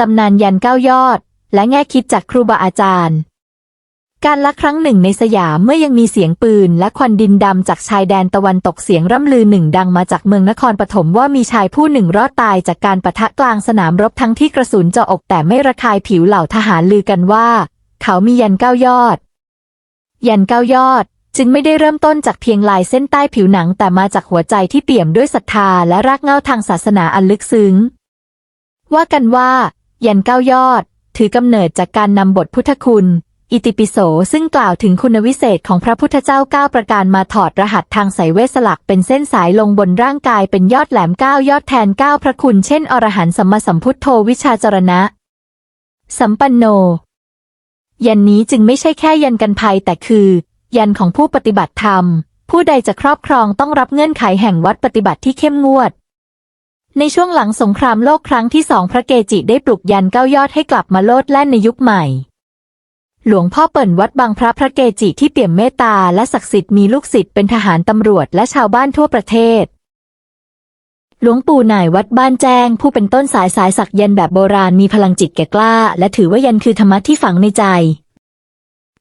ตำนานยันเก้ายอด และแง่คิดจากครูบาอาจารย์ การละครั้งหนึ่งในสยามเมื่อยังมีเสียงปืน และควันดินดำจากชายแดนตะวันตกเสียงร่ำลือหนึ่งดังมาจากเมืองนครปฐมว่ามีชายผู้หนึ่งรอดตายจากการปะทะกลางสนามรบทั้งที่กระสุนเจาะอกแต่ไม่ระคายผิวเหล่าทหารลือกันว่า เขามียันเก้ายอด ยันเก้ายอดจึงไม่ได้เริ่มต้นจากเพียงลายเส้นใต้ผิวหนังแต่มาจากหัวใจที่เปี่ยมด้วยศรัทธาและรากเหง้าทางศาสนาอันลึกซึ้ง ว่ากันว่า ยันเก้ายอด ถือกำเนิดจากการนำบทพุทธคุณ อิติปิโสซึ่งกล่าวถึงคุณวิเศษของพระพุทธเจ้าเก้าประการมาถอดรหัสทางสายเวสสลักเป็นเส้นสายลงบนร่างกายเป็นยอดแหลมเก้ายอดแทนเก้าพระคุณเช่น อรหันต์สัมมาสัมพุทโธวิชาจรณะ สัมปันโน ยันนี้จึงไม่ใช่แค่ยันกันภัยแต่คือ ยันของผู้ปฏิบัติธรรม ผู้ใดจะครอบครองต้องรับเงื่อนไขแห่งวัดปฏิบัติที่เข้มงวด ในช่วงหลังสงครามโลกครั้งที่สองพระเกจิได้ปลุกยันเก้ายอดให้กลับมาโลดแล่นในยุคใหม่ หลวงพ่อเปิ่นวัดบางพระพระเกจิที่เปี่ยมเมตตาและศักดิ์สิทธิ์มีลูกศิษย์เป็นทหารตำรวจและชาวบ้านทั่วประเทศ หลวงปู่นายวัดบ้านแจ้ง ผู้เป็นต้นสายสายสักยันแบบโบราณมีพลังจิตแก่กล้า และถือว่ายันคือธรรมะที่ฝังในใจ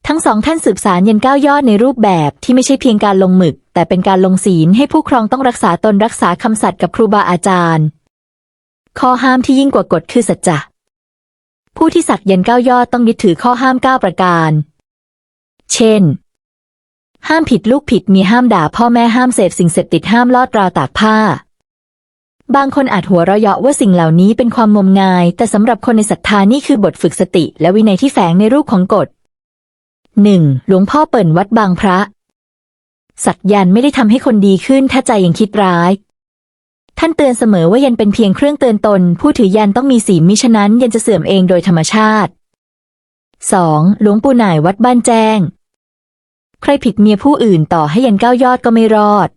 ทั้งสองท่านสืบสารยันเก้ายอดในรูปแบบที่ไม่ใช่เพียงการลงหมึก แต่เป็นการลงศีลให้ผู้ครองต้องรักษาตนรักษาคำสัตย์กับครูบาอาจารย์ ข้อห้ามที่ยิ่งกว่ากฎคือสัจจะผู้ที่สักยันเก้ายอดต้องยึดถือข้อห้ามเก้าประการ เช่น ห้ามผิดลูกผิดมีห้ามด่าพ่อแม่ห้ามเสพสิ่งเสพติดห้ามลอดราวตากผ้า บางคนอาจหัวเราะเยาะว่าสิ่งเหล่านี้เป็นความงมงาย แต่สำหรับคนในศรัทธานี่คือบทฝึกสติ และวินัยที่แฝงในรูปของกฎ หนึ่งหลวงพ่อเปิ่นวัดบางพระ สักยันไม่ได้ทำให้คนดีขึ้นถ้าใจยังคิดร้าย ท่านเตือนเสมอว่ายันเป็นเพียงเครื่องเตือนตน ผู้ถือยันต้องมีศีลมิฉะนั้นยันจะเสื่อมเองโดยธรรมชาติ 2. หลวงปู่หน่ายวัดบ้านแจ้ง ใครผิดเมียผู้อื่นต่อให้ยันก้าวยอดก็ไม่รอด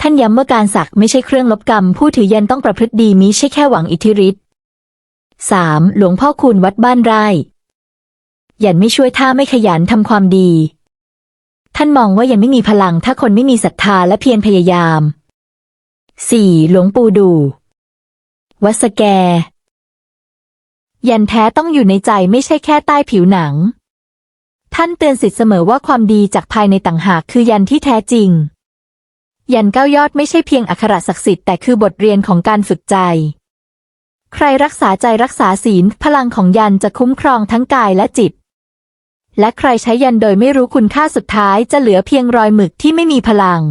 ท่านย้ำว่าการสักไม่ใช่เครื่องลบกรรม ผู้ถือยันต้องประพฤติดีมิใช่แค่หวังอิทธิฤทธิ์ 3. หลวงพ่อคูณวัดบ้านไร่ ยันไม่ช่วยถ้าไม่ขยันทำความดี ท่านมองว่ายังไม่มีพลังถ้าคนไม่มีศรัทธาและเพียรพยายาม 4. หลวงปู่ดู วัสแก ยันแท้ต้องอยู่ในใจไม่ใช่แค่ใต้ผิวหนัง ท่านเตือนสิทธิ์เสมอว่าความดีจากภายในต่างหากคือยันที่แท้จริง ยันเก้ายอดไม่ใช่เพียงอักขระศักดิ์สิทธิ์แต่คือบทเรียนของการฝึกใจ ใครรักษาใจรักษาศีลพลังของยันจะคุ้มครองทั้งกายและจิต และใครใช้ยันโดยไม่รู้คุณค่าสุดท้ายจะเหลือเพียงรอยหมึกที่ไม่มีพลัง